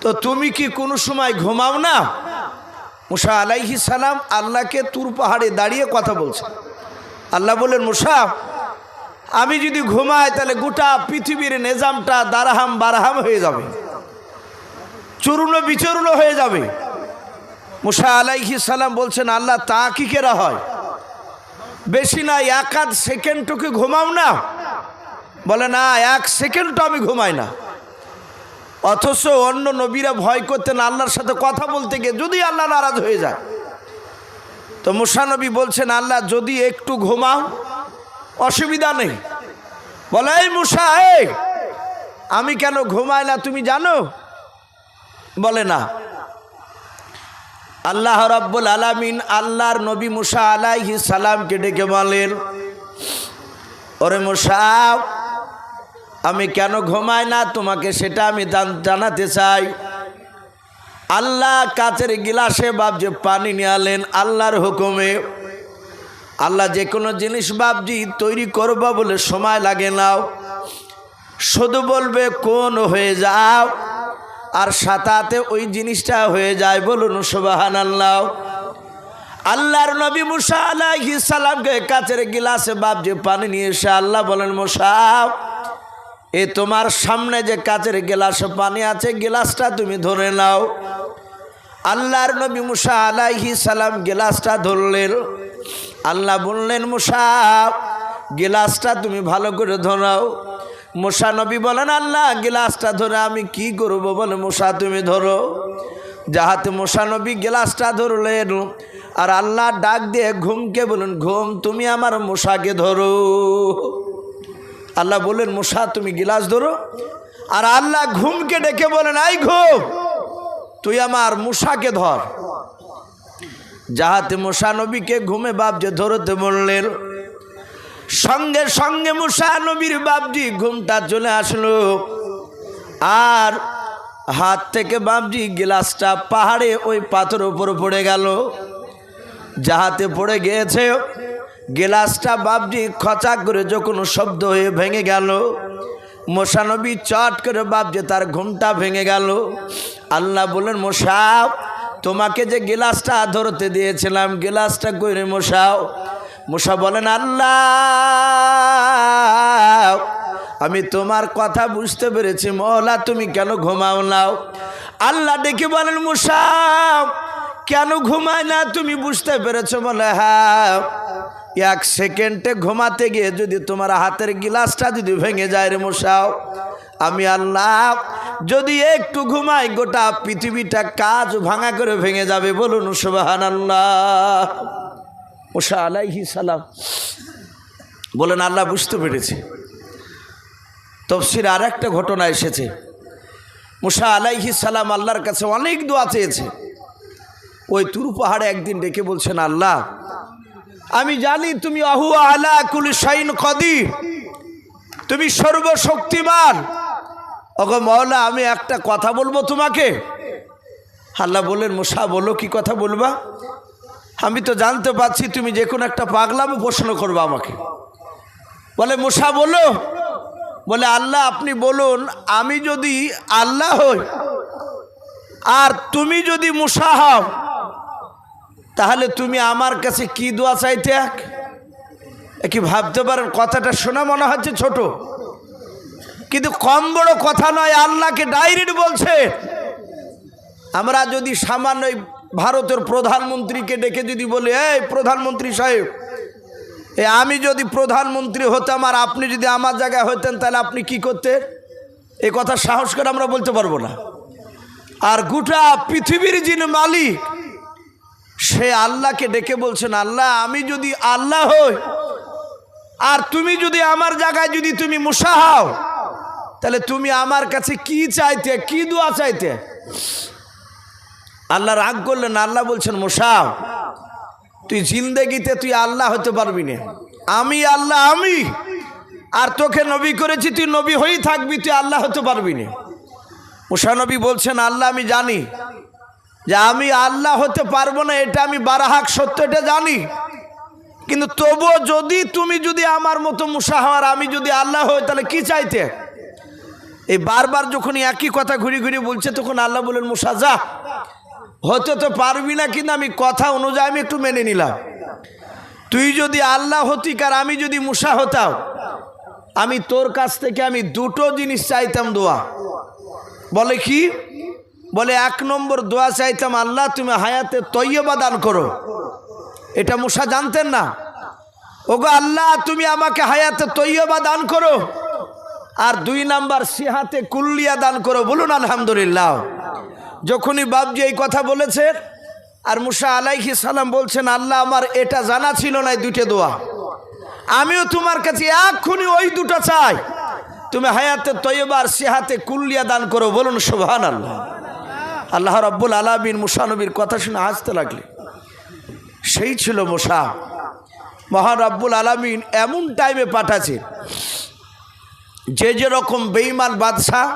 তো তুমি কি কোনো সময় ঘুমাও না? মুসা আলাইহি সালাম আল্লাহকে তুর পাহাড়ে দাঁড়িয়ে কথা বলছে। আল্লাহ বললেন, মুসা, আমি যদি ঘুমাই তাহলে গোটা পৃথিবীর নিজামটা দারাহাম বারাহাম হয়ে যাবে। চূর্ণ বিচূর্ণ হয়ে যাবে। মুসা আলাইহি সালাম বলছেন, আল্লাহ তা কি কেরা হয়? বেশি না, এক আধ সেকেন্ডটুকু ঘুমাও না। বলে, না, এক সেকেন্ডটা আমি ঘুমাই না। অথচ অন্য নবীরা ভয় করতেন, আল্লাহর সাথে কথা বলতে গিয়ে যদি আল্লাহ নারাজ হয়ে যায়। তো মুসানবী বলছেন, আল্লাহ যদি একটু ঘুমাও, অসুবিধা নেই। বলে, এই মুসা আমি কেন ঘুমাই না, তুমি জানো? বলে, না। আল্লাহ রাব্বুল আলামিন আল্লাহর নবী মুসা আলাইহি সালামকে ডেকে বলেন, ওরে মুসা আমি কেন ঘুমাই না? তোমাকে সেটা আমি জানাতে চাই। আল্লাহ কাচের গিলাসে বাবজি পানি নিয়ে আল্লাহর হুকুমে। আল্লাহ যে কোনো জিনিস বাবজি তৈরি করবা বলে সময় লাগে নাও শুধু বলবে, কোন হয়ে যাও? আর সাতাতে ওই জিনিসটা হয়ে যায় বলুন সুবাহান আল্লাহ আল্লাহর নবী মুসা আলাইহি সালামকে কাচের গিলাসে বাবজি পানি নিয়ে এসে আল্লাহ বলেন, মুসা এ তোমার সামনে যে কাচের গিলাসে পানি আছে, গিলাসটা তুমি ধরে নাও। আল্লাহর নবী মুসা আলাইহি সালাম গিলাসটা ধরলেন। আল্লাহ বললেন, মুসা, গিলাসটা তুমি ভালো করে ধরাও। মুসা নবী বলেন, আল্লাহ, গিলাসটা ধরে আমি কি করব বলে মুসা, তুমি ধরো। যাহাতে মুসা নবী গিলাসটা ধরলেন, আর আল্লাহ ডাক দিয়ে ঘুমকে বলুন ঘুম, তুমি আমার মশাকে ধরো। আল্লাহ বললেন মশা তুমি গিলাস ধরো। আর আল্লাহ ঘুমকে ডেকে বলেন আই ঘুম, তুই আমার মশাকে ধর। যাহাতে মশা নবীকে ঘুমে বাপজে ধরতে বললেন, সঙ্গে সঙ্গে মুসা নবীর বাপজি ঘুমটা চলে আসলো। আর হাত থেকে বাপজি গ্লাসটা পাহাড়ে ওই পাথর উপর পড়ে গেল। যাহাতে পড়ে গিয়েছে গেলাসটা বাপজি খচা করে যখন শব্দ হয়ে ভেঙে গেল, মশানবী চট করে বাপজি তার ঘুমটা ভেঙে গেল। আল্লাহ বলেন মশা তোমাকে যে গিলাসটা ধরতে দিয়েছিলাম, গিলাসটা করে মশাও? মশা বলেন, আল্লাহ, আমি তোমার কথা বুঝতে পেরেছি, মহলা, তুমি কেন ঘুমাও নাও? আল্লাহ ডেকে বলেন মুসা কেন ঘুমায় না তুমি বুঝতে পেরেছ? বলে হ্যাঁ এক সেকেন্ডে ঘুমাতে গিয়ে যদি তোমার হাতের গিলাসটা যদি ভেঙে যায় রে মশাও, আমি আল্লাহ, যদি একটু ঘুমাই, গোটা পৃথিবীটা কাজ ভাঙা করে ভেঙে যাবে, বলুন সুবাহান আল্লাহ ওষা আলাইহি সালাম। বলেন, আল্লাহ বুঝতে পেরেছি। তফসির আর একটা ঘটনা এসেছে। মুসা আলাইহি সালাম আল্লাহর কাছে অনেক দোয়া চেয়েছে। ওই তুরু পাহাড়ে একদিন ডেকে বলছেন, আল্লাহ আমি জানি তুমি আহু আলা কুল শাইন কদির। তুমি সর্বশক্তিমান। ওগো মহলা আমি একটা কথা বলব তোমাকে? আল্লাহ বললেন, মুসা, বলো কি কথা বলবা? আমি তো জানতে পারছি তুমি যে কোনো একটা পাগলামো প্রশ্ন করবা আমাকে। বলে, মুসা, বলো। বলে, আল্লাহ, আপনি বলুন, আমি যদি আল্লাহ হই, আর তুমি যদি মুসা হও তাহলে তুমি আমার কাছে কি দোয়া চাইতে এক? কি ভাবতে পারেন, কথাটা শোনা মনে হচ্ছে ছোট। কিন্তু কম বড় কথা নয়, আল্লাহকে ডাইরেক্ট বলছে। আমরা যদি সামান্য ভারতের প্রধানমন্ত্রীকে ডেকে যদি বলি, এই প্রধানমন্ত্রী সাহেব, এ আমি যদি প্রধানমন্ত্রী হতাম আর আপনি যদি আমার জায়গায় হতেন, তাহলে আপনি কি করতেন? এ কথা সাহস করে আমরা বলতে পারব না। আর গোটা পৃথিবীর যিনি মালিক সে আল্লাহকে ডেকে বলছেন, আল্লাহ, আমি যদি আল্লাহ হই, আর তুমি যদি আমার জায়গায় যদি তুমি মুসা হও, তাহলে তুমি আমার কাছে কি চাইতে, কি দোয়া চাইতে? আল্লাহ রাগ করলেন, আল্লাহ বলছেন, মুসা, তুই জিন্দেগিতে তুই আল্লাহ হতে পারবি না। আমি আল্লাহ, আমি। আর তোকে নবী করেছি, তুই নবী হয়েই থাকবি, তুই আল্লাহ হতে পারবি না। মুসানবী বলছেন, আল্লাহ, আমি জানি যে আমি আল্লাহ হতে পারব না, এটা আমি বারাহাক সত্য এটা জানি। কিন্তু তবুও যদি তুমি যদি আমার মতো মুসা হওয়ার আমি যদি আল্লাহ হই, তাহলে কি চাইতে? এই বারবার যখন একই কথা ঘুরে ঘুরে বলছে, তখন আল্লাহ বলেন মুসা, যা। হতে তো পারবি না, কিন্তু আমি কথা অনুযায়ী আমি একটু মেনে নিলাম। তুই যদি আল্লাহ হতিক আর আমি যদি মুসা হতাম, আমি তোর কাছ থেকে আমি দুটো জিনিস চাইতাম দোয়া। বলে কি? বলে, এক নম্বর দোয়া চাইতাম, আল্লাহ তুমি হায়াতে তৈয়বা দান করো। এটা মুসা জানতেন না। ওগো আল্লাহ, তুমি আমাকে হায়াতে তৈয়বা দান করো। আর দুই নাম্বার, সিহাতে কুল্লিয়া দান করো। বলুন, আলহামদুলিল্লাহ। যখনই বাবজি এই কথা বলেছেন আর মুসা আলাইহি সালাম বলছেন, আল্লাহ, আমার এটা জানা ছিল না দুটো দোয়া। আমিও তোমার কাছে এক্ষুনি ওই দুটো চাই। তুমি হায়াতে তৈবার সিহাতে কুল্লিয়া দান করো। বলুন সোহান আল্লাহ আল্লাহ রব্বুল আলামিন মুসানবীর কথা শুনে হাসতে লাগলে। সেই ছিল মুসা। মহান রব্বুল আলামিন এমন টাইমে পাঠাচ্ছে যে যেরকম বেইমান বাদশাহ,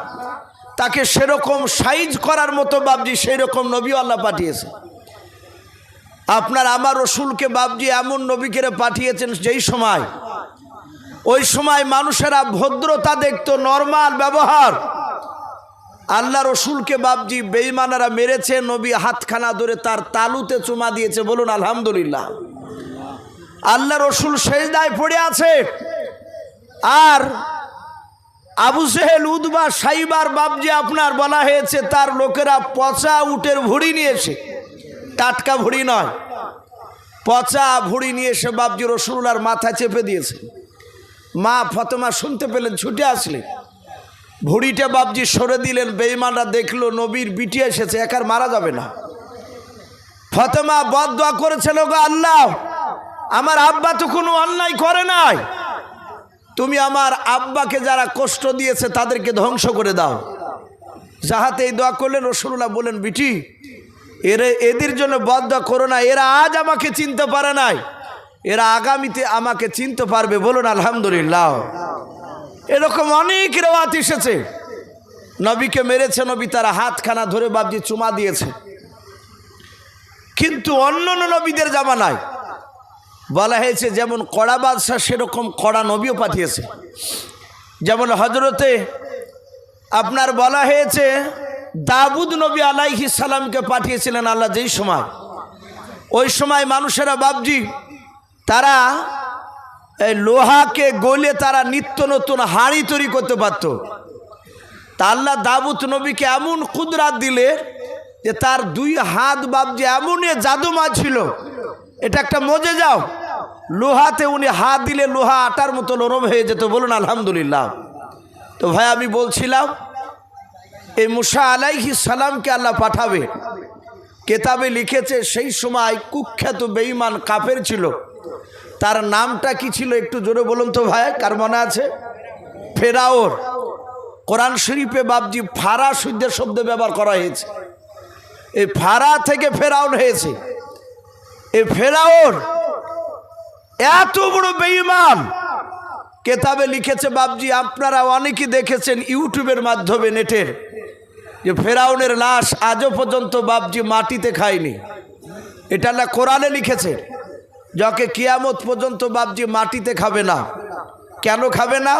তাকে সেরকম সাইজ করার মতো বাবজি সেই রকম নবী আল্লাহ পাঠিয়েছে। আপনার আমার রসুলকে বাবজি এমন নবীকে পাঠিয়েছেন যেই সময়, ওই সময় মানুষেরা ভদ্রতা দেখতো নর্মাল ব্যবহার। আল্লাহ রসুলকে বাবজি বেইমানারা মেরেছে, নবী হাতখানা ধরে তার তালুতে চুমা দিয়েছে, বলুন আলহামদুলিল্লাহ। আল্লাহ রসুল সেজদায় পড়ে আছে। আর আবু সেহেল উদবা, সাইবার বাবজি আপনার বলা হয়েছে, তার লোকেরা পচা উটের ভুড়ি নিয়েছে টাটকা ভুড়ি নয়, পচা ভুড়ি নিয়ে এসে বাবজি রসুল্লার মাথা চেপে দিয়েছে। মা ফতেমা শুনতে পেলেন, ছুটে আসলেন। ভুড়িটা বাবজি সরে দিলেন বেইমানরা দেখল নবীর বিটি এসেছে, একার মারা যাবে না। ফতেমা বদ দোয়া করেছিল গো আল্লাহ, আমার আব্বা তো কোনো অন্যায় করে নাই। তুমি আমার আব্বাকে যারা কষ্ট দিয়েছে, তাদেরকে ধ্বংস করে দাও। যাহাতে এই দোয়া করলেন রসুল্লাহ বলেন বিটি, এরা, এদের জন্য বদ্ধ করো না, এরা আজ আমাকে চিনতে পারে নাই। এরা আগামীতে আমাকে চিনতে পারবে। বলুন, আলহামদুলিল্লাহ। এরকম অনেক রেওয়াত এসেছে। নবীকে মেরেছে, নবী তারা হাতখানা ধরে বাবজি চুমা দিয়েছে। কিন্তু অন্য নবীদের জামানায় বলা হয়েছে, যেমন কড়া বাদশাহ সেরকম কড়া নবীও পাঠিয়েছে। যেমন হজরতে আপনার বলা হয়েছে দাবুদ নবী আলাইহি সালামকে পাঠিয়েছিলেন আল্লাহ যেই সময়। ওই সময় মানুষেরা বাবজি, তারা এই লোহাকে গলে তারা নিত্য নতুন হাঁড়ি তৈরি করতে পারত। তা আল্লাহ দাবুত নবীকে এমন কুদরাত দিলে যে তার দুই হাত বাবজি এমনই জাদুমা ছিল, এটা একটা মজে যাও। লোহাতে উনি হাত দিলে লোহা আটার মতো নরম হয়ে যেত বলুন আলহামদুলিল্লাহ। তো ভাই আমি বলছিলাম, এই মুসা আলাইহি সালামকে আল্লাহ পাঠাবে। কেতাবে লিখেছে, সেই সময় কুখ্যাত বেঈমান কাফের ছিল। তার নামটা কি ছিল একটু জোরে বলুন তো ভাই, কার মনে আছে? ফেরাওর কোরআন শরীফে বাবজি ফারা সূর্যের শব্দ ব্যবহার করা হয়েছে। এই ফারা থেকে ফেরাউন হয়েছে। এই ফেরাওর এত বড় বেঈমান। কেতাবে লিখেছে বাবজি আপনারা অনেকেই দেখেছেন ইউটিউবের মাধ্যমে নেটের, যে ফেরাউনের লাশ আজও পর্যন্ত বাবজি মাটিতে খায়নি। এটা না কোরআনে লিখেছে। যাকে কিয়ামত পর্যন্ত বাবজি মাটিতে খাবে না। কেন খাবে না?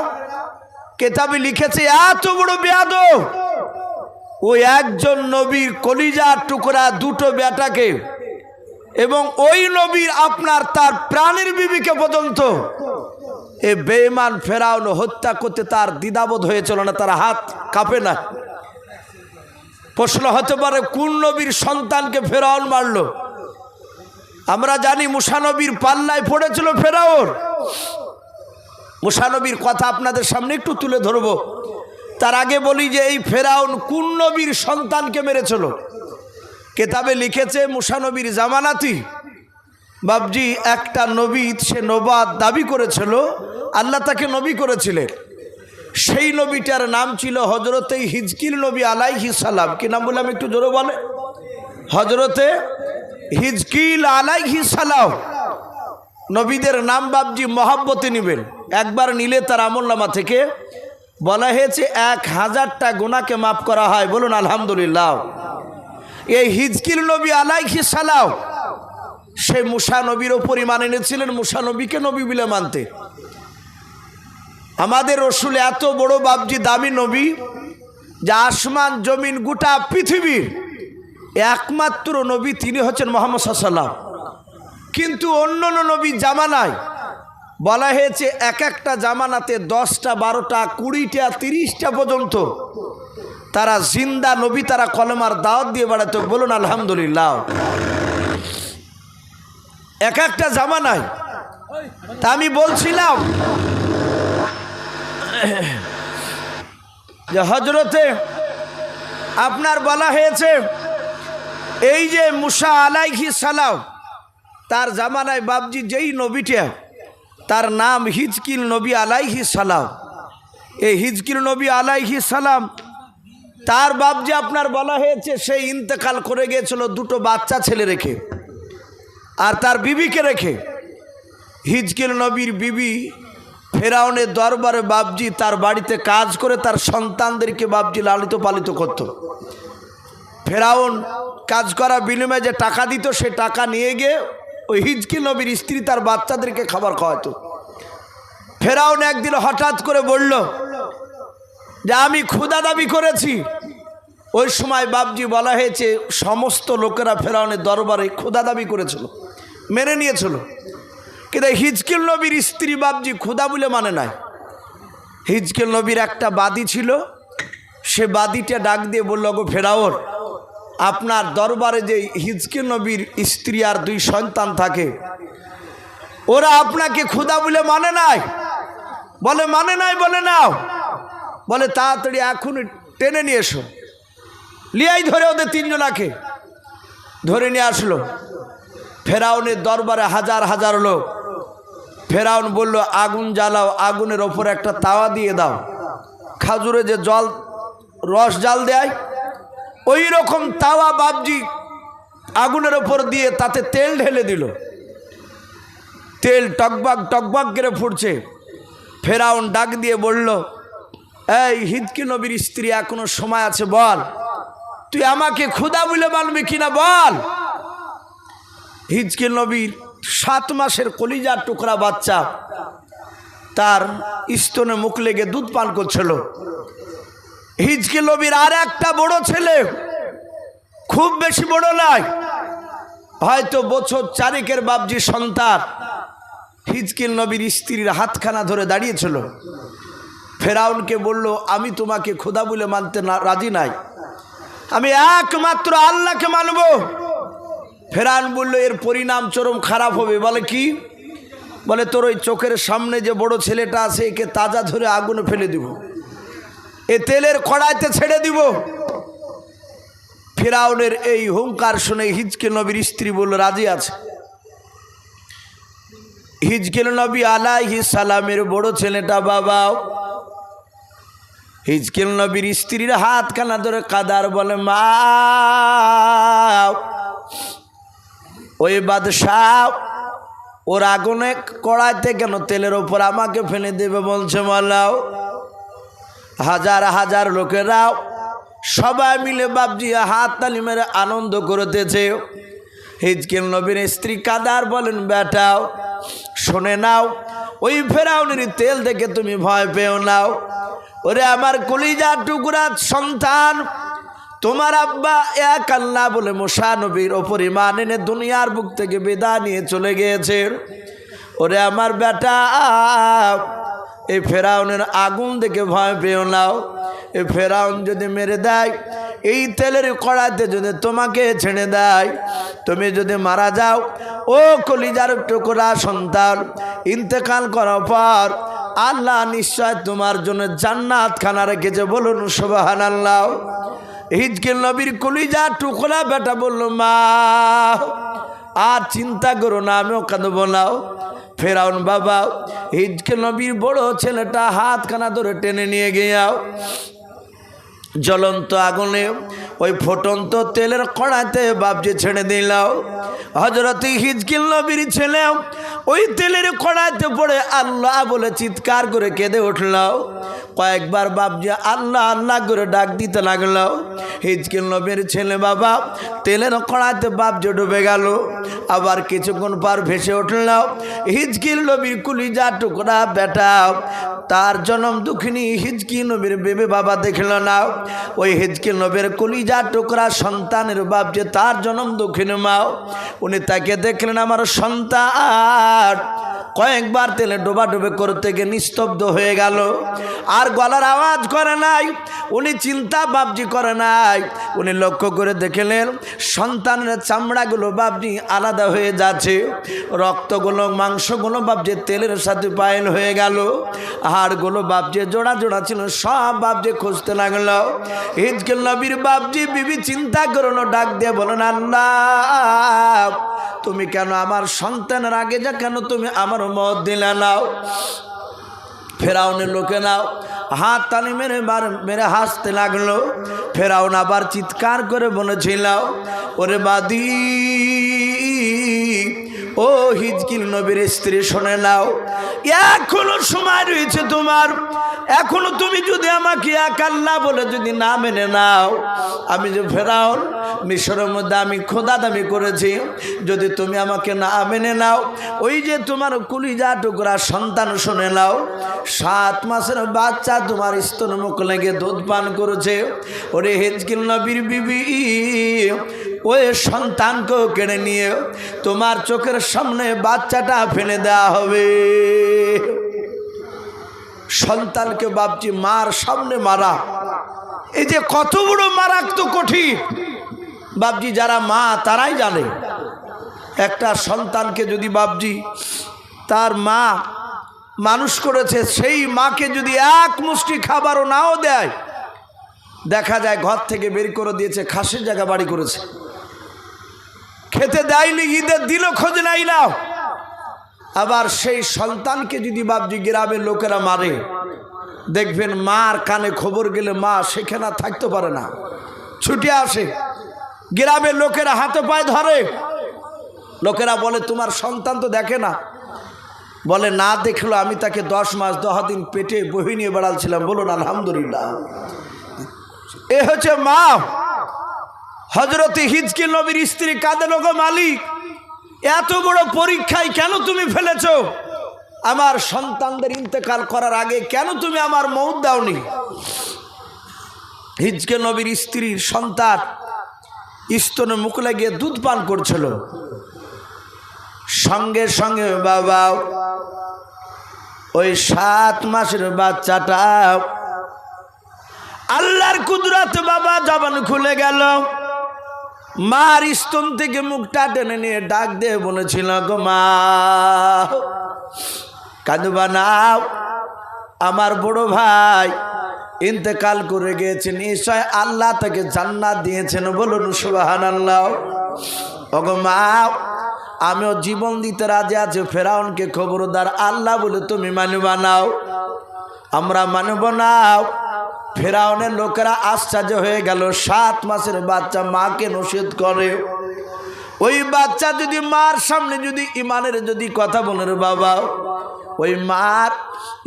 কেতাবি লিখেছে, এত বড় বেয়াদ ওই একজন নবীর কলিজার টুকরা দুটো বেটাকে এবং ওই নবীর আপনার তার প্রাণের বিবিকে পর্যন্ত এ বেঈমান ফেরাউন হত্যা করতে তার দ্বিধাবোধ হয়েছিল না, তার হাত কাঁপে না। প্রশ্ন হতে পারে, কোন নবীর সন্তানকে ফেরাউন মারল? আমরা জানি মুসানবীর পাল্লায় পড়েছিল ফেরাওর মুসানবীর কথা আপনাদের সামনে একটু তুলে ধরব। তার আগে বলি যে এই ফেরাউন কোন নবীর সন্তানকে মেরেছিল? কেতাবে লিখেছে, মুসানবীর জামানাতি। বাবজি একটা নবী সে নবাদ দাবি করেছিল, আল্লাহ তাকে নবী করেছিলেন। সেই নবীটার নাম ছিল হজরতে হিজকিল নবী আলাইহি সালাম। কি নাম বললাম একটু জোরে বলে হজরতে হিজকিল আলাইহি সালাম। নবীদের নাম বাবজি মহাব্বতে নেবেন। একবার নিলে তার আমলনামা থেকে বলা হয়েছে, এক হাজারটা গোনাকে মাফ করা হয়। বলুন, আলহামদুলিল্লাহ। এই হিজকিল নবী আলাইহি সালাম, সে মুসা নবীর ওপরই মানে এনেছিলেন। মুসা নবীকে নবী বলে মানতে। আমাদের রসুল এত বড় বাবজি দামি নবী, যে আসমান, জমিন, গোটা পৃথিবীর একমাত্র নবী তিনি হচ্ছেন মোহাম্মদ সাল্লাম কিন্তু অন্য অন্য নবী জামানায় বলা হয়েছে এক একটা জামানাতে দশটা, বারোটা, কুড়িটা, তিরিশটা পর্যন্ত তারা জিন্দা নবী তারা কলমার দাওয়াত দিয়ে বেড়াতো। বলুন, আলহামদুলিল্লাহ। এক একটা জামানায় তা আমি বলছিলাম যে হজরতে আপনার বলা হয়েছে এই যে মুসা আলাইহি সালাম, তার জামানায় বাবজি যেই নবীটা, তার নাম হিজকিল নবী আলাইহি সালাম। এই হিজকিল নবী আলাইহি সালাম, তার বাবজি আপনার বলা হয়েছে, সে ইন্তেকাল করে গিয়েছিল দুটো বাচ্চা ছেলে রেখে, আর তার বিবিকে রেখে। হিজকিল নবীর বিবি ফেরাউনের দরবারে বাবজি তার বাড়িতে কাজ করে তার সন্তানদেরকে বাবজি লালিত পালিত করত। ফেরাউন কাজ করা বিনিময়ে যে টাকা দিত, সে টাকা নিয়ে গিয়ে ওই হিজকিল নবীর স্ত্রী তার বাচ্চাদেরকে খাবার খাওয়াতো। ফেরাউন একদিন হঠাৎ করে বলল, যে আমি ক্ষুদা দাবি করেছি। ওই সময় বাবজি বলা হয়েছে, সমস্ত লোকেরা ফেরাউনের দরবারে ক্ষুদা দাবি করেছিল, মেনে নিয়েছিল। কিন্তু হিজকিল নবীর স্ত্রী বাবজি ক্ষুদা বলে মানে নাই। হিজকিল নবীর একটা বাদী ছিল, সে বাদীটা ডাক দিয়ে বলল গো ফেরাওর আপনার দরবারে যে হিজকিল নবীর স্ত্রী আর দুই সন্তান থাকে, ওরা আপনাকে ক্ষুদা বলে মানে নাই। বলে মানে নাই, বলে নাও। বলে তাড়াতাড়ি এখন টেনে নিয়ে এসো। লিয়াই ধরে ওদের তিনজনাকে, ধরে নিয়ে আসলো। ফেরাউনের দরবারে হাজার হাজার লোক। ফেরাউন বলল, আগুন জ্বালাও, আগুনের ওপর একটা তাওয়া দিয়ে দাও। খাজুরে যে জল, রস জাল দেয় ওই রকম তাওয়া বাবজি আগুনের ওপর দিয়ে তাতে তেল ঢেলে দিল। তেল টকবাক টকবাক করে ফুটছে। ফেরাউন ডাক দিয়ে বলল, এই হিদকি নবীর স্ত্রী এখনও সময় আছে বল? তুই আমাকে ক্ষুদা বলে মানবি কিনা বল? হিজকিল নবীর সাত মাসের কলিজার টুকরা বাচ্চা তার স্তনে মুখ লেগে দুধ পান করছিল। হিজকিল নবীর আর একটা বড় ছেলে। খুব বেশি বড় নয়। হয়তো বছর চারেকের বাবজি সন্তান। হিজকিল নবীর স্ত্রীর হাতখানা ধরে দাঁড়িয়েছিল। ফেরাউনকে বলল, আমি তোমাকে খোদা বলে মানতে রাজি নাই। আমি একমাত্র আল্লাহকে মানব। ফেরাউন বলল, এর পরিণাম চরম খারাপ হবে। বলে কি? বলে, তোর ওই চোখের সামনে যে বড় ছেলেটা আছে, একে তাজা ধরে আগুনে ফেলে দিব। এ তেলের কড়াইতে ছেড়ে দিব। ফেরাউনের এই হুঙ্কার শুনে হিজকে নবীর স্ত্রী বলল, রাজি আছে? হিজকেল নবী আলাইহি সালামের বড় ছেলেটা বাবাও হিজকেল নবীর স্ত্রীর হাত খানা ধরে কাদার বলে, মা, ওই বাদশাহ, ওর আগুনে কড়াইতে কেন তেলের ওপর আমাকে ফেলে দেবে? বলছে, মালাও হাজার হাজার লোকেরাও সবাই মিলে বাবজি হাত তালি মেরে আনন্দ করতেছে। হিজকেল নবীর স্ত্রী কাদার বলেন বেটাও শোনে নাও, ওই ফেরাউনের তেল দেখে তুমি ভয় পেও নাও ওরে আমার কলিজা টুকরা সন্তান, তোমার আব্বা এক আল্লাহ বলে মোশা নবীর ওপর এনে দুনিয়ার বুক থেকে বেদা নিয়ে চলে গিয়েছে। ওরে আমার বেটা এই ফেরাউনের আগুন দেখে ভয় পেও নাও এই ফেরাউন যদি মেরে দেয়, এই তেলের কড়াইতে যদি তোমাকে ছেড়ে দেয়, তুমি যদি মারা যাও, ও কলিজার টুকরা সন্তান, ইন্তেকাল করার পর আল্লাহ নিশ্চয় তোমার জন্য জান্নাত খানা রেখেছে বলুন সুবাহান আল্লাহ হিজকিল নবীর কলিজা টুকরা বেটা বলল, মা, আর চিন্তা করো না, আমিও কাঁদবো নাও ফেরাউন বাবা ঈদকে নবীর বড় ছেলেটা হাতখানা ধরে টেনে নিয়ে গিয়াও জ্বলন্ত আগুনে, ওই ফোটন্ত তেলের কড়াইতে বাপজি ছেড়ে দিলাও হজরত হিজকিল নবীর ছেলে, ওই তেলের কড়াইতে পড়ে আল্লাহ বলে চিৎকার করে কেঁদে উঠলাও কয়েকবার বাপজি আল্লাহ আল্লাহ করে ডাক দিতে লাগল। হিজকিল নবীর ছেলে বাবা, তেলের কড়াইতে বাপজি ডুবে গেল। আবার কিছুক্ষণ পর ভেসে উঠলাও হিজকিল নবীর কুলিজা টুকরা বেটা, তার জনম দুঃখিনী হিজকি নবীর বেবে বাবা দেখল না। ওই হিজকিল নবীর কলিজা টুকরা সন্তানের বাপ যে তার জনম দক্ষিণ মাও, উনি তাকে দেখলেন, আমার সন্তান। কয়েকবার তেলে ডোবা ডোবে করতে গিয়ে নিস্তব্ধ হয়ে গেল। আর গলার আওয়াজ করে নাই, উনি চিন্তা বাবজি করে নাই। উনি লক্ষ্য করে দেখলেন, সন্তানের চামড়াগুলো বাবজি আলাদা হয়ে যাচ্ছে। রক্তগুলো, মাংসগুলো বাবজি তেলের সাথে পায়েল হয়ে গেল। হাড়গুলো বাবজি জোড়া জোড়া ছিল, সব বাবজি খুঁজতে লাগল। হিজকেল নবীর বাবজি বিবি চিন্তা করল ডাক দিয়ে বলেন আল্লাহ তুমি কেন আমার সন্তানের আগে যা, কেন তুমি আমার মত দিলে নাও ফেরাউনের লোকে নাও হাত তালি মেরে বার মেরে হাসতে লাগল। ফেরাউন আবার চিৎকার করে বলেছিল, ওরে বাদি, ও হিজকিল নবীর স্ত্রী, শোনে নাও এখনও সময় রয়েছে তোমার। এখনও তুমি যদি আমাকে এক আল্লাহ বলে যদি না মেনে নাও, আমি যে ফেরাউন, মিশরের মধ্যে আমি খোদা দামি করেছি, যদি তুমি আমাকে না মেনে নাও, ওই যে তোমার কুলিজা টুকরা সন্তান শুনে নাও, সাত মাসের বাচ্চা তোমার স্তন মুখ লেগে দুধ পান করেছে। ওরে হেজকিল নবীর বিবি ওই সন্তানকেও কেড়ে নিয়ে তোমার চোখের সামনে বাচ্চাটা ফেলে দেওয়া হবে। সন্তানকে বাপজি মার সামনে মারা। এই যে কত বড় মারাত্মক কঠিন। বাপজি যারা মা, তারাই জানে। একটা সন্তানকে যদি বাপজি তার মা মানুষ করেছে, সেই মাকে যদি এক মুষ্টি খাবারও নাও দেয়, দেখা যায় ঘর থেকে বের করে দিয়েছে, খাসির জায়গা বাড়ি করেছে। খেতে দেয়নি, ঈদের দিনও খোঁজ নাই নাও আবার সেই সন্তানকে যদি বাপজি গ্রামের লোকেরা মারে, দেখবেন মার কানে খবর গেলে মা সেখানে থাকতে পারে না। ছুটে আসে, গ্রামের লোকেরা হাতে পায়ে ধরে। লোকেরা বলে, তোমার সন্তান তো দেখে না। বলে, না দেখল, আমি তাকে দশ মাস, দশ দিন পেটে বহি নিয়ে বেড়ালছিলাম। বলুন, আলহামদুলিল্লাহ। এ হচ্ছে মা। হজরতে হিজকিল নবীর স্ত্রী কাঁদে গো মালিক, এত বড় পরীক্ষায় কেন তুমি ফেলেছ? আমার সন্তানদের ইন্তেকাল করার আগে কেন তুমি আমার মৌত দাওনি? হিজকে নবীর স্ত্রীর সন্তান স্তনে মুখ লাগিয়ে দুধ পান করছিল। সঙ্গে সঙ্গে, বাবা, ওই সাত মাসের বাচ্চাটা আল্লাহর কুদরত বাবা জবান খুলে গেল। মার স্তন থেকে মুখটা টেনে নিয়ে ডাক দিয়ে বলেছিল, গো মা, কাঁদবা নাও আমার বড় ভাই ইন্তেকাল করে গিয়েছেন নিশ্চয় আল্লাহ তাকে জান্নাত দিয়েছেন। বলুন সুবাহান আল্লাহ ওগো মা, আমিও জীবন দিতে রাজি আছে। ফেরাউনকে খবরদার আল্লাহ বলে তুমি মানবা নাও আমরা মানব নাও ফেরাউনের লোকেরা আশ্চর্য হয়ে গেল। সাত মাসের বাচ্চা মাকে নসিদ করে। ওই বাচ্চা যদি মার সামনে যদি ইমানের যদি কথা বলে রে বাবা, ওই মার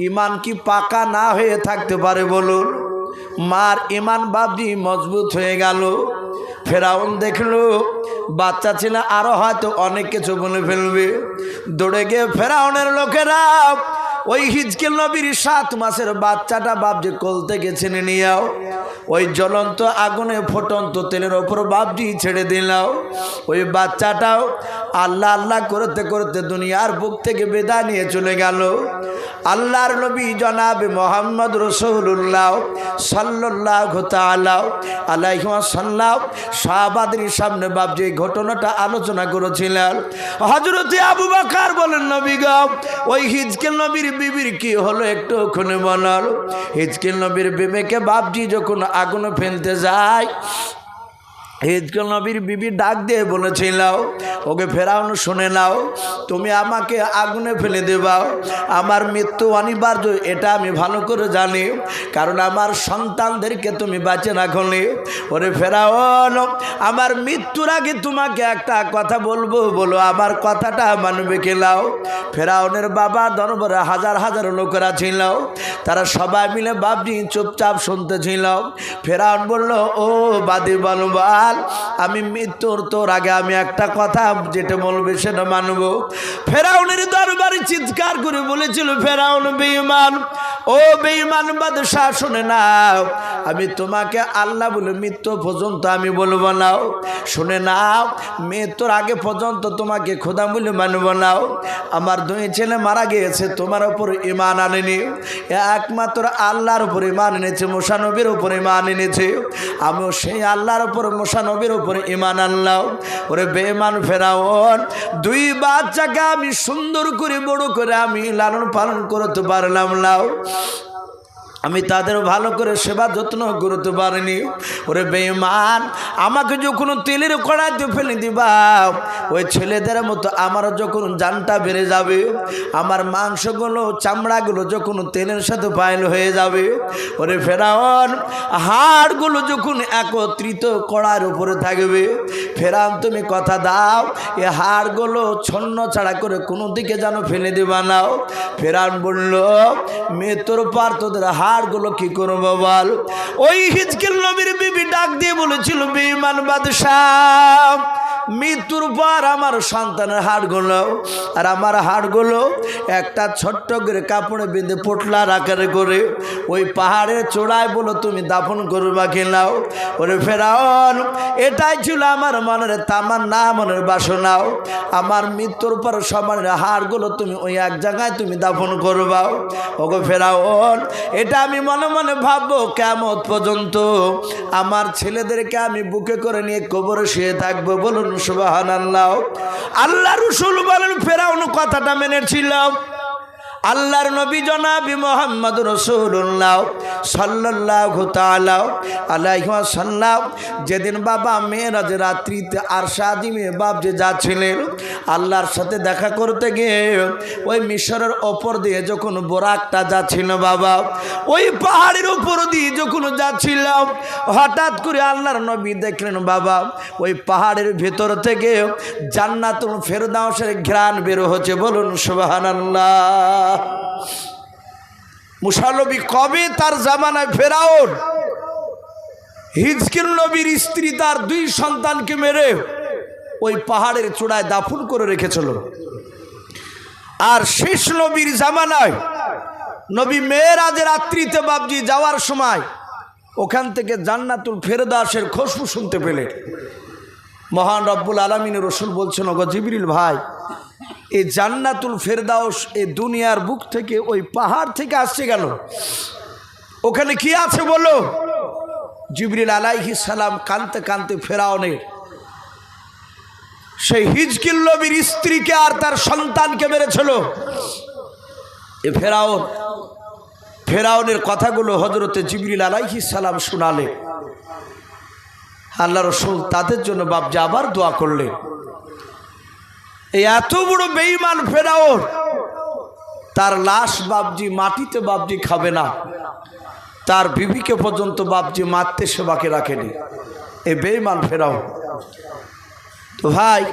ইমান কি পাকা না হয়ে থাকতে পারে বলুন? মার ইমান বাবজি মজবুত হয়ে গেল। ফেরাউন দেখল, বাচ্চা ছিল আরও হয়তো অনেক কিছু বলে ফেলবে। দৌড়ে গিয়ে ফেরাউনের লোকেরা ওই হিজকেল নবীর সাত মাসের বাচ্চাটা বাপজি কোল থেকে ছেনে নিয়াও। ওই জ্বলন্ত আগুনে ফুটন্ত তেলের ওপর বাপজি ছেড়ে দিলাও। ওই বাচ্চাটাও আল্লাহ আল্লাহ করতে করতে দুনিয়ার বুক থেকে বেদা নিয়ে চলে গেল। আল্লাহর নবী জনাবে মোহাম্মদ রসুল্লাহ সাল্লাহ তালাও আলাইসাল্লাহ শাহবাদের সামনে বাপজি ঘটনাটা আলোচনা করেছিলেন। হজরতে আবু বাকার বলেন, নবী গাও ওই হিজকেল নবীর বিবির কি হলো একটু ওখানে বানালো হিজকেল নবীর বিবেকে বাপজি যখন আগুন ফেলতে যায় হিজকেল নবীর বিবি ডাক দিয়ে বলেছিল ওকে ফেরাউন শুনে নাও, তুমি আমাকে আগুনে ফেলে দেবাও আমার মৃত্যু অনিবার্য, এটা আমি ভালো করে জানি, কারণ আমার সন্তানদেরকে তুমি বাঁচে রাখলে ওরে ফেরাউন, আমার মৃত্যুর আগে তোমাকে একটা কথা বলব, বলো, আমার কথাটা মানবে খেলাও ফেরাউনের বাবা দরবারে হাজার হাজার লোকেরা ছিল, তারা সবাই মিলে বাবজি চুপচাপ শুনতেছিল ফেরাউন বলল, ও বাদি বলবা বল আমি মৃত্যুর তোর আগে আমি একটা কথা যেটা বলবে সেটা মানবো। ফেরাউনের দরবারে চিৎকার করে বলেছিল, ফেরাউন বেঈমান ও বেঈমান বাদশাহ শুনে নাও। আমি তোমাকে আল্লাহ বলে মৃত্যু পর্যন্ত আমি বলব নাও শুনে নাও, মৃত্যুর আগে পর্যন্ত তোমাকে খোদা বলে মানব নাও আমার দুই ছেলে মারা গিয়েছে, তোমার উপর ইমান আনেনি। একমাত্র আল্লাহর উপর ইমান এনেছে, মোশানবীর উপর ইমান এনেছে। আমিও সেই আল্লাহর উপর, মোশানবীর উপর ইমান আনলাম। ওরে বেমান ফেরাওন দুই বাচ্চাকে আমি সুন্দর করে, বড় করে আমি লালন পালন করতে পারলাম নাও out. আমি তাদের ভালো করে সেবা যত্ন করতে পারিনি। ওরে বেমান আমাকে যখন তেলের কড়াইতে ফেলে দিবা, ওই ছেলেদের মতো আমার যখন জানটা বেড়ে যাবে, আমার মাংসগুলো, চামড়াগুলো যখন তেলের সাথে ফাইল হয়ে যাবে, ওরে ফেরাউন, হাড়গুলো যখন একত্রিত কড়ার উপরে থাকবে ফেরান তুমি কথা দাও, এ হাড়গুলো ছন্ন ছাড়া করে কোনো দিকে যেন ফেলে দেবা নাও ফেরান বলল মৃত্যুর পার তোদের হাড়গুলো কি করব বল? ওই হিজকিল নবীর বিবি ডাক দিয়ে বলেছিল বিমান বাদশাহ। মৃত্যুর পর আমার সন্তানের হাড়গুলো আর আমার হাড়গুলো একটা ছোট্ট করে কাপড়ে বেঁধে পোটলার আকারে করে ওই পাহাড়ের চূড়ায় বলো তুমি দাফন করবা খেলাও ওরে ফেরাওন এটাই ছিল আমার মনের তামার না মনের বাসনাও আমার মৃত্যুর পর সবার হাড়গুলো তুমি ওই এক জায়গায় তুমি দাফন করবাও ওগো ফেরাওন এটা আমি মনে মনে ভাববো কেমন পর্যন্ত। আমার ছেলেদেরকে আমি বুকে করে নিয়ে কবরে শুয়ে থাকব, বলুন সুবাহান আল্লাহ আল্লাহ রসুল বলেন ফেরাউন কথাটা মেনেছিল। আল্লাহর নবী জনাবি মোহাম্মদ রসুল্লাহ সাল্লাহ তালাহ আলাইসাল্লাম যেদিন বাবা মেয়েরাজ রাত্রিতে আর সাদিমে বাপ যে যাচ্ছিলেন, আল্লাহর সাথে দেখা করতে গিয়ে ওই মিশরের ওপর দিয়ে যখন বোরাকটা যাচ্ছিল বাবা, ওই পাহাড়ের উপর দিয়ে যখন যাচ্ছিলাম, হঠাৎ করে আল্লাহর নবী দেখলেন বাবা, ওই পাহাড়ের ভেতর থেকে জান্নাতুল ফেরদাউসের ঘ্রাণ বের হচ্ছে। বলুন আল্লাহ মুসানবী কবে তার জামানায় ফেরাওন হিজকিল নবীর স্ত্রী তার দুই সন্তানকে মেরে ওই পাহাড়ের চূড়ায় দাফন করে রেখেছিল। আর শেষ নবীর জামানায় নবী মেয়েরাজের রাত্রিতে বাবজি যাওয়ার সময় ওখান থেকে জান্নাতুল ফেরদাসের খুশবু শুনতে পেলে মহান রব্বুল আলমিনের রসুল বলছেন, ওগো জিবরিল ভাই এই জান্নাতুল ফেরদাউস এ দুনিয়ার বুক থেকে ওই পাহাড় থেকে আসছে গেল ওখানে কি আছে বলো? জিবরিল আলাইহি সালাম কানতে কানতে ফেরাউনের সেই হিজকিল নবীর স্ত্রীকে আর তার সন্তানকে মেরেছিল। এ ফেরাউন, ফেরাউনের কথাগুলো হজরতে জিবরিল আলাইহি সালাম শোনালে আল্লাহ রসুল তাদের জন্য বাপজা আবার দোয়া করলেন। এত বড় বেইমান ফেরাওর তার লাশ বাবজি মাটিতে বাবজি খাবে না। তার বিবিকে পর্যন্ত বাবজি মারতে সেবাকে রাখেনি। এ বেইমান ফেরাও তো ভাই,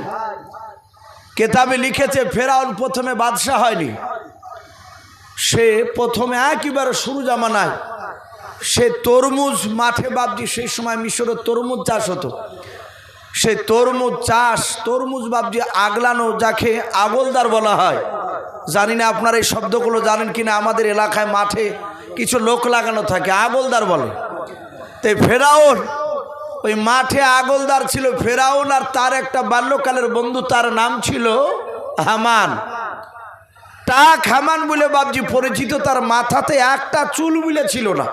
কেতাবে লিখেছে, ফেরাউন প্রথমে বাদশাহ হয়নি। সে প্রথমে একেবারে শুরু জামানায়। সে তরমুজ মাঠে বাবজি সেই সময় মিশরের তরমুজ চাষ হতো। সেই তরমুজ চাষ, তরমুজ বাপজি আগলানো যাকে আগলদার বলা হয়। জানি না আপনার এই শব্দগুলো জানেন কিনা, আমাদের এলাকায় মাঠে কিছু লোক লাগানো থাকে, আগলদার বলে। তাই ফেরাউন, ওই মাঠে আগলদার ছিল ফেরাউন আর তার একটা বাল্যকালের বন্ধু, তার নাম ছিল হামান। টাক হামান বলে বাবজি পরিচিত তার মাথাতে একটা চুল বলে ছিল না।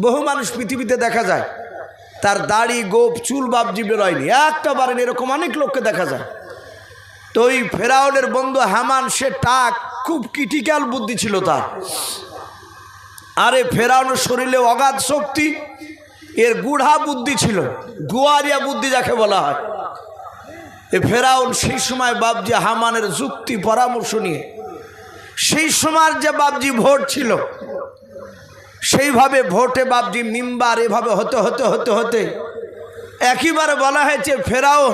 বহু মানুষ পৃথিবীতে দেখা যায়। তার দাড়ি, গোপ, চুল বাবজি বেরোয়নি একটা বারেন এরকম অনেক লোককে দেখা যায়। তো ওই ফেরাউনের বন্ধু হামান, সে টাক, খুব ক্রিটিক্যাল বুদ্ধি ছিল তার। আরে ফেরাউনের শরীরে অগাধ শক্তি, এর গুড়া বুদ্ধি ছিল, গুয়ারিয়া বুদ্ধি যাকে বলা হয়। এ ফেরাউন সেই সময় বাবজি হামানের যুক্তি, পরামর্শ নিয়ে, সেই সময়ের যে বাবজি ভোট ছিল সেইভাবে ভোটে বাবজি মিম্বার এভাবে হতে হতে হতে হতে একইবারে বলা হয়েছে ফেরাও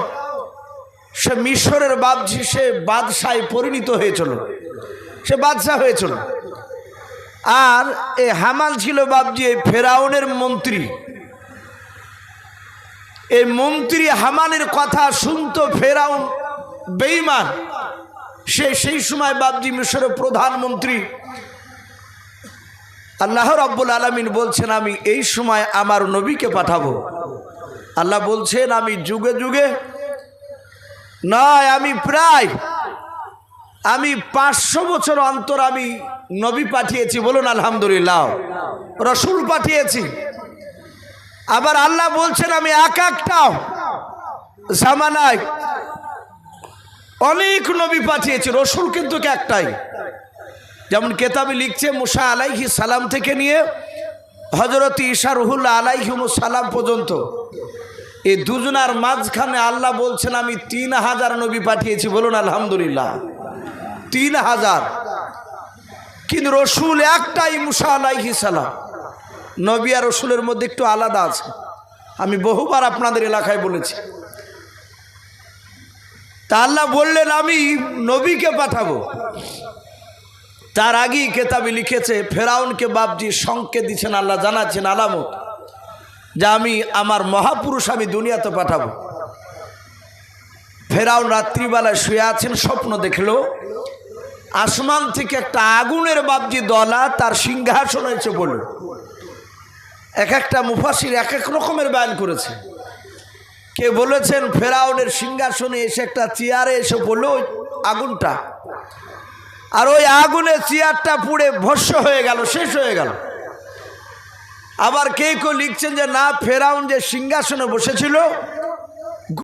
সে মিশরের বাবজি সে বাদশায় পরিণত হয়েছিল। সে বাদশাহ হয়েছিল। আর এ হামাল ছিল বাবজি এই ফেরাউনের মন্ত্রী। এই মন্ত্রী হামানের কথা শুনতো ফেরাউন বেইমান সে সেই সময় বাবজি মিশরের প্রধানমন্ত্রী আল্লাহ রব্বুল আলমিন বলছেন, আমি এই সময় আমার নবীকে পাঠাবো। আল্লাহ বলছেন, আমি যুগে যুগে নয়, আমি প্রায়, আমি পাঁচশো বছর অন্তর আমি নবী পাঠিয়েছি। বলুন, আলহামদুলিল্লাহ, রসুল পাঠিয়েছি। আবার আল্লাহ বলছেন, আমি এক একটাও জামানায় অনেক নবী পাঠিয়েছি, রসুল কিন্তু একটাই। যেমন কেতাবে লিখছে মুসা আলাইহি সালাম থেকে নিয়ে হজরত ঈশা রহুল্লা আলাইহিম সালাম পর্যন্ত। এই দুজনার মাঝখানে আল্লাহ বলছেন, আমি তিন হাজার নবী পাঠিয়েছি। বলুন, আলহামদুলিল্লাহ। তিন হাজার। কিন্তু রসুল একটাই মুসা আলাইহি সালাম। নবী আর রসুলের মধ্যে একটু আলাদা আছে। আমি বহুবার আপনাদের এলাকায় বলেছি। তা আল্লাহ বললেন, আমি নবীকে পাঠাবো। তার আগেই কেতাবে লিখেছে, ফেরাউনকে বাপজি সংকেত দিচ্ছেন, আল্লাহ জানাচ্ছেন, আলামত, যে আমি আমার মহাপুরুষ আমি দুনিয়াতে পাঠাবো। ফেরাউন রাত্রিবেলায় শুয়ে আছেন, স্বপ্ন দেখল, আসমান থেকে একটা আগুনের বাপজি দলা তার সিংহাসন এসে পড়ল। এক একটা মুফাসির এক এক রকমের বায়ন করেছে। কে বলেছেন, ফেরাউনের সিংহাসনে এসে একটা চেয়ারে এসে পড়ল আগুনটা। আর ওই আগুনে চেয়ারটা পুড়ে ভস্য হয়ে গেল, শেষ হয়ে গেল। আবার কে কেউ লিখছেন যে, না, ফেরাউন যে সিংহাসনে বসেছিল